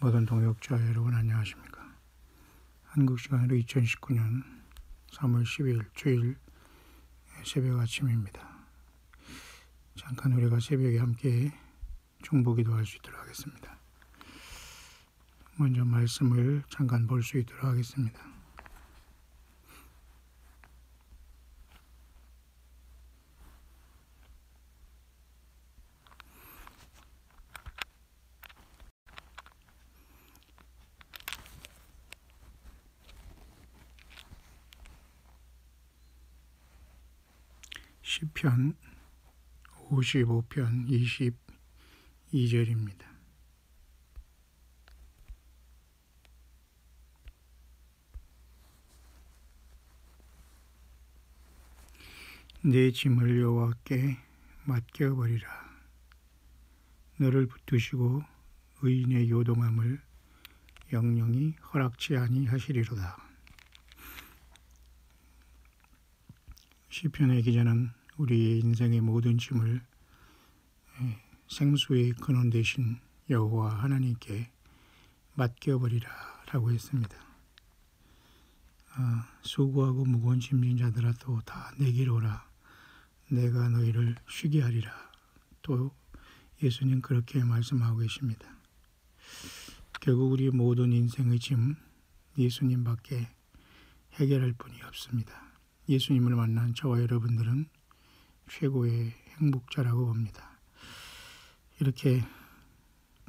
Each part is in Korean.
모든 동역자 여러분 안녕하십니까? 한국 시간으로 2019년 3월 12일 주일 새벽 아침입니다. 잠깐 우리가 새벽에 함께 중보기도 할 수 있도록 하겠습니다. 먼저 말씀을 잠깐 볼 수 있도록 하겠습니다. 시편 55편 22절입니다. 내 짐을 여호와께 맡겨 버리라. 너를 붙드시고 의인의 요동함을 영영이 허락지 아니하시리로다. 시편의 기자는 우리의 인생의 모든 짐을 생수의 근원 대신 여호와 하나님께 맡겨버리라라고 했습니다. 아, 수고하고 무거운 짐진 자들아 또 다 내게로 오라. 내가 너희를 쉬게 하리라. 또 예수님 그렇게 말씀하고 계십니다. 결국 우리 모든 인생의 짐 예수님밖에 해결할 분이 없습니다. 예수님을 만난 저와 여러분들은 최고의 행복자라고 봅니다. 이렇게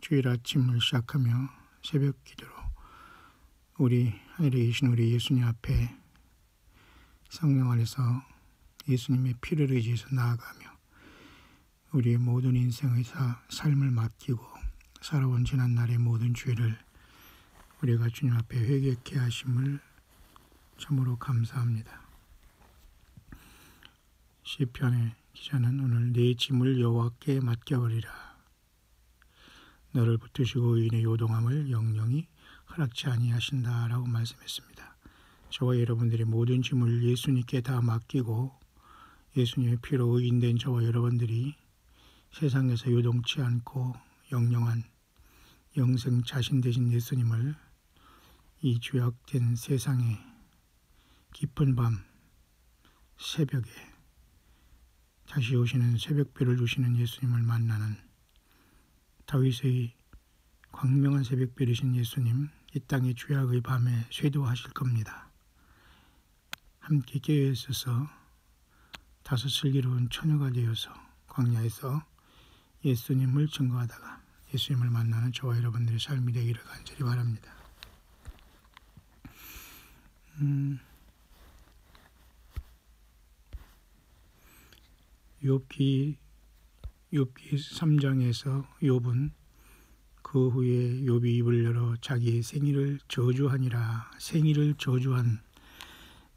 주일 아침을 시작하며 새벽 기도로 우리 하늘에 계신 우리 예수님 앞에 성령 안에서 예수님의 피를 의지해서 나아가며 우리의 모든 인생의 사, 삶을 맡기고 살아온 지난 날의 모든 죄를 우리가 주님 앞에 회개케 하심을 참으로 감사합니다. 시편의 기자는 오늘 네 짐을 여호와께 맡겨버리라. 너를 붙드시고 의인의 요동함을 영영이 허락치 아니하신다라고 말씀했습니다. 저와 여러분들의 모든 짐을 예수님께 다 맡기고 예수님의 피로 의인된 저와 여러분들이 세상에서 요동치 않고 영영한 영생 자신 되신 예수님을 이 죄악된 세상에 깊은 밤 새벽에 다시 오시는 새벽별을 주시는 예수님을 만나는 다윗의 광명한 새벽별이신 예수님 이 땅의 죄악의 밤에 쇄도하실 겁니다. 함께 깨어 있어서 다섯 슬기로운 처녀가 되어서 광야에서 예수님을 증거하다가 예수님을 만나는 저와 여러분들의 삶이 되기를 간절히 바랍니다. 음, 욥기 욥기 3장에서 욥은 그 후에 욥이 입을 열어 자기의 생일을 저주하니라 생일을 저주한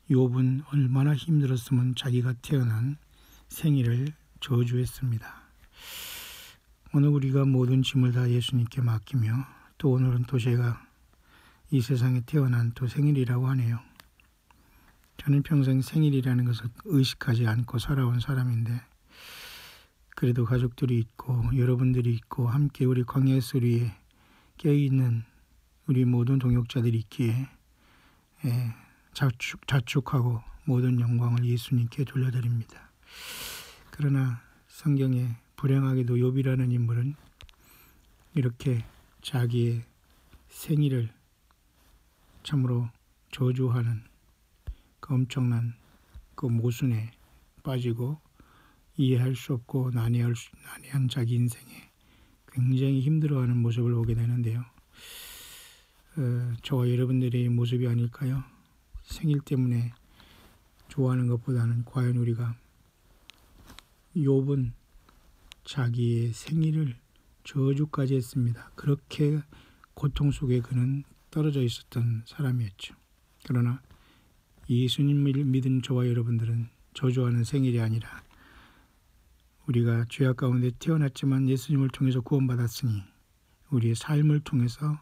욥은 얼마나 힘들었으면 자기가 태어난 생일을 저주했습니다. 오늘 우리가 모든 짐을 다 예수님께 맡기며 또 오늘은 또 제가 이 세상에 태어난 또 생일이라고 하네요. 저는 평생 생일이라는 것을 의식하지 않고 살아온 사람인데 그래도 가족들이 있고 여러분들이 있고 함께 우리 광야 소리에 깨어있는 우리 모든 동역자들이 있기에 예, 자축, 자축하고 모든 영광을 예수님께 돌려드립니다. 그러나 성경에 불행하게도 욥이라는 인물은 이렇게 자기의 생일을 참으로 저주하는 그 엄청난 그 모순에 빠지고 이해할 수 없고 난해할 수, 난해한 자기 인생에 굉장히 힘들어하는 모습을 보게 되는데요. 어, 저와 여러분들의 모습이 아닐까요? 생일 때문에 좋아하는 것보다는 과연 우리가 욥은 자기의 생일을 저주까지 했습니다. 그렇게 고통 속에 그는 떨어져 있었던 사람이었죠. 그러나 예수님을 믿은 저와 여러분들은 저주하는 생일이 아니라 우리가 죄악 가운데 태어났지만 예수님을 통해서 구원받았으니 우리의 삶을 통해서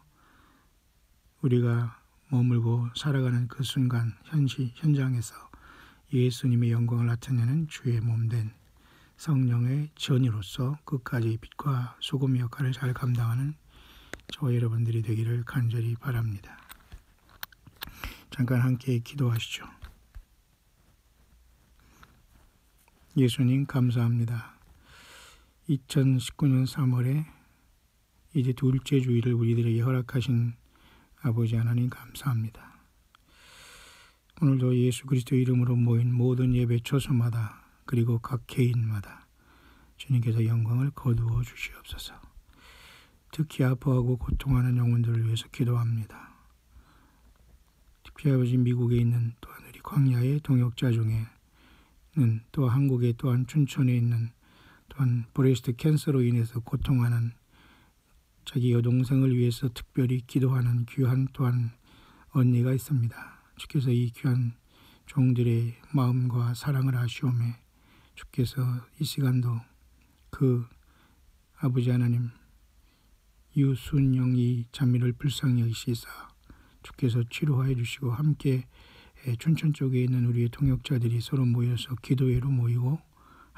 우리가 머물고 살아가는 그 순간 현시 현장에서 예수님의 영광을 나타내는 주의 몸된 성령의 전이로서 끝까지 빛과 소금의 역할을 잘 감당하는 저와 여러분들이 되기를 간절히 바랍니다. 잠깐 함께 기도하시죠. 예수님 감사합니다. 2019년 3월에 이제 둘째 주일을 우리들에게 허락하신 아버지 하나님 감사합니다. 오늘도 예수 그리스도 이름으로 모인 모든 예배 초소마다 그리고 각 개인마다 주님께서 영광을 거두어 주시옵소서. 특히 아파하고 고통하는 영혼들을 위해서 기도합니다. 특히 아버지 미국에 있는 또한 우리 광야의 동역자 중에는 또 한국에 또한 춘천에 있는 또한 브레스트 캔서로 인해서 고통하는 자기 여동생을 위해서 특별히 기도하는 귀한 또한 언니가 있습니다. 주께서 이 귀한 종들의 마음과 사랑을 아시오매 주께서 이 시간도 그 아버지 하나님 유순영이 자매를 불쌍히 여기시사 주께서 치료하여 주시고 함께 춘천 쪽에 있는 우리의 통역자들이 서로 모여서 기도회로 모이고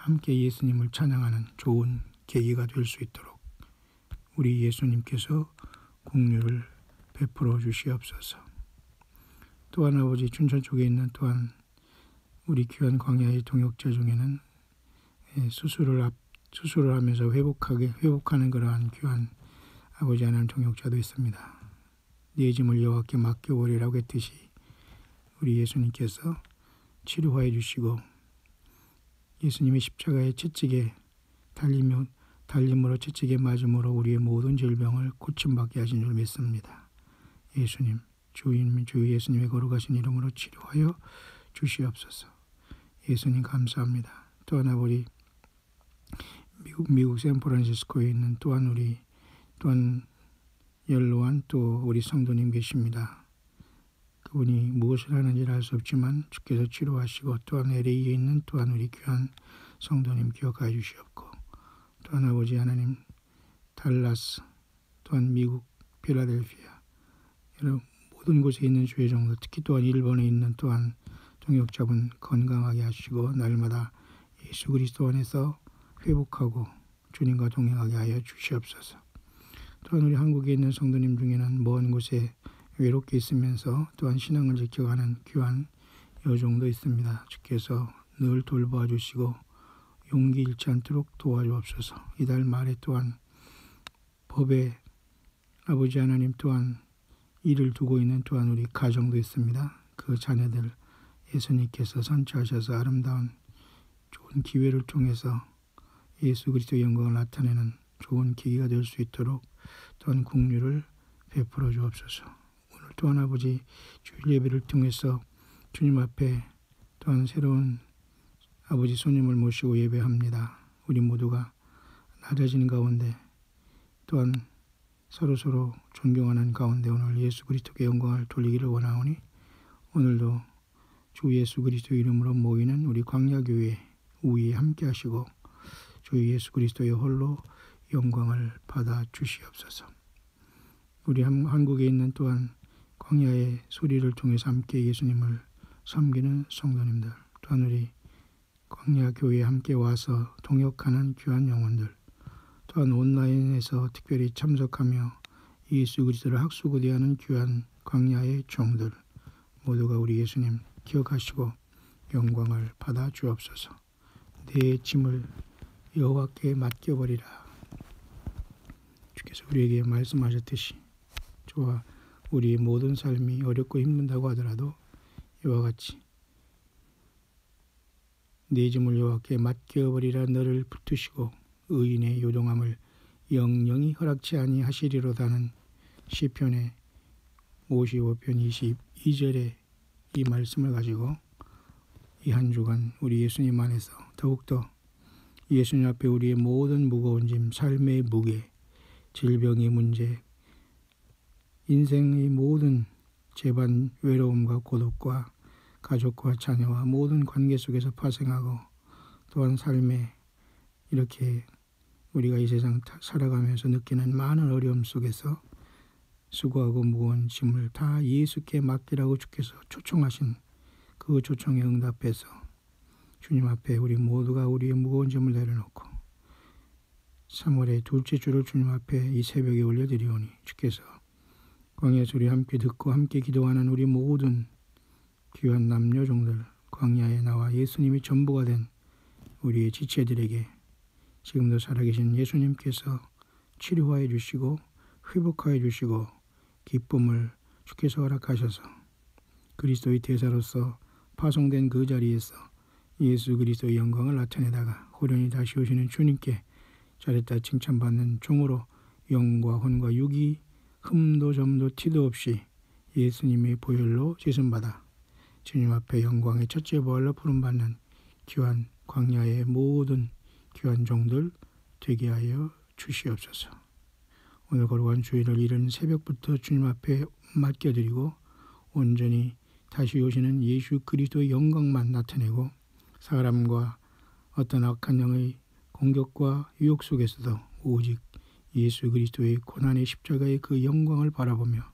함께 예수님을 찬양하는 좋은 계기가 될 수 있도록 우리 예수님께서 공유를 베풀어 주시옵소서. 또한 아버지 춘천 쪽에 있는 또한 우리 귀한 광야의 동역자 중에는 수술을 앞 수술을 하면서 회복하게 회복하는 그러한 귀한 아버지 하나님 동역자도 있습니다. 네 짐을 여호와께 맡겨버리라고 했듯이 우리 예수님께서 치료하여 주시고 예수님의 십자가의 채찍에 달리며 달림으로 채찍에 맞음으로 우리의 모든 질병을 고침받게 하신 줄 믿습니다. 예수님, 주인 주 예수님의 거룩하신 이름으로 치료하여 주시옵소서. 예수님 감사합니다. 또한 아버지 미국 미국 샌프란시스코에 있는 또한 우리 또한 연로한 또 우리 성도님 계십니다. 그분이 무엇을 하는지 알수 없지만 주께서 치료하시고 또한 LA에 있는 또한 우리 귀한 성도님 기억하여 주시옵고 또한 아버지 하나님 달라스 또한 미국 필라델피아 여러 모든 곳에 있는 주의 종들 특히 또한 일본에 있는 또한 동역자분 건강하게 하시고 날마다 예수 그리스도 안에서 회복하고 주님과 동행하게 하여 주시옵소서. 또한 우리 한국에 있는 성도님 중에는 먼 곳에 외롭게 있으면서 또한 신앙을 지켜가는 귀한 여종도 있습니다. 주께서 늘 돌보아 주시고 용기 잃지 않도록 도와주옵소서. 이달 말에 또한 법에 아버지 하나님 또한 일을 두고 있는 또한 우리 가정도 있습니다. 그 자녀들 예수님께서 선처하셔서 아름다운 좋은 기회를 통해서 예수 그리스도 영광을 나타내는 좋은 계기가 될 수 있도록 또한 국류를 베풀어 주옵소서. 또한 아버지 주일 예배를 통해서 주님 앞에 또한 새로운 아버지 손님을 모시고 예배합니다. 우리 모두가 낮아지는 가운데 또한 서로 서로 존경하는 가운데 오늘 예수 그리스도의 영광을 돌리기를 원하오니 오늘도 주 예수 그리스도 이름으로 모이는 우리 광야교회 우위에 함께 하시고 주 예수 그리스도의 홀로 영광을 받아 주시옵소서. 우리 한국에 있는 또한 광야의 소리를 통해서 함께 예수님을 섬기는 성도님들 또한 우리 광야 교회에 함께 와서 동역하는 귀한 영혼들 또한 온라인에서 특별히 참석하며 예수 그리스도를 학수고대하는 귀한 광야의 종들 모두가 우리 예수님 기억하시고 영광을 받아 주옵소서. 내 짐을 여호와께 맡겨버리라. 주께서 우리에게 말씀하셨듯이 저와 우리의 모든 삶이 어렵고 힘든다고 하더라도 이와 같이 내 짐을 여호와께 맡겨버리라 너를 붙으시고 의인의 요동함을 영영이 허락치 아니하시리로다는 시편의 55편 22절의 이 말씀을 가지고 이 한 주간 우리 예수님 안에서 더욱더 예수님 앞에 우리의 모든 무거운 짐, 삶의 무게, 질병의 문제, 인생의 모든 재반 외로움과 고독과 가족과 자녀와 모든 관계 속에서 파생하고 또한 삶에 이렇게 우리가 이 세상 살아가면서 느끼는 많은 어려움 속에서 수고하고 무거운 짐을 다 예수께 맡기라고 주께서 초청하신 그 초청에 응답해서 주님 앞에 우리 모두가 우리의 무거운 짐을 내려놓고 3월의 둘째 주를 주님 앞에 이 새벽에 올려드리오니 주께서 광야 소리 함께 듣고 함께 기도하는 우리 모든 귀한 남녀 종들 광야에 나와 예수님이 전부가 된 우리의 지체들에게 지금도 살아계신 예수님께서 치료하여 주시고 회복하여 주시고 기쁨을 주께서 허락하셔서 그리스도의 대사로서 파송된 그 자리에서 예수 그리스도의 영광을 나타내다가 호련히 다시 오시는 주님께 잘했다 칭찬받는 종으로 영과 혼과 육이 흠도 점도 티도 없이 예수님의 보혈로 지선받아 주님 앞에 영광의 첫째 부활로 부름받는 귀한 광야의 모든 귀한 종들 되게 하여 주시옵소서. 오늘 걸어간 주일을 이른 새벽부터 주님 앞에 맡겨드리고 온전히 다시 오시는 예수 그리스도의 영광만 나타내고 사람과 어떤 악한 영의 공격과 유혹 속에서도 오직 예수 그리스도의 고난의 십자가의 그 영광을 바라보며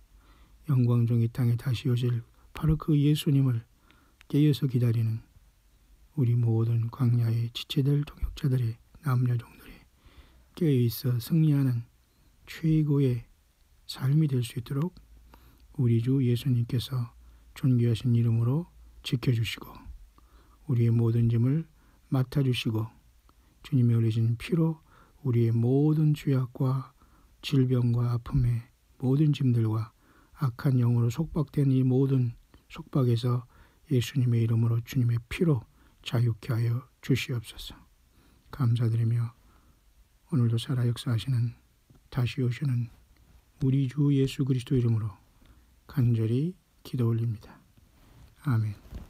영광 중이 땅에 다시 오실 바로 그 예수님을 깨어서 기다리는 우리 모든 광야의 지체들 동역자들의 남녀 종들이 깨어있어 승리하는 최고의 삶이 될 수 있도록 우리 주 예수님께서 존귀하신 이름으로 지켜주시고 우리의 모든 짐을 맡아주시고 주님의 흘리신 피로 우리의 모든 죄악과 질병과 아픔의 모든 짐들과 악한 영으로 속박된 이 모든 속박에서 예수님의 이름으로 주님의 피로 자유케 하여 주시옵소서. 감사드리며 오늘도 살아 역사하시는 다시 오시는 우리 주 예수 그리스도 이름으로 간절히 기도 올립니다. 아멘.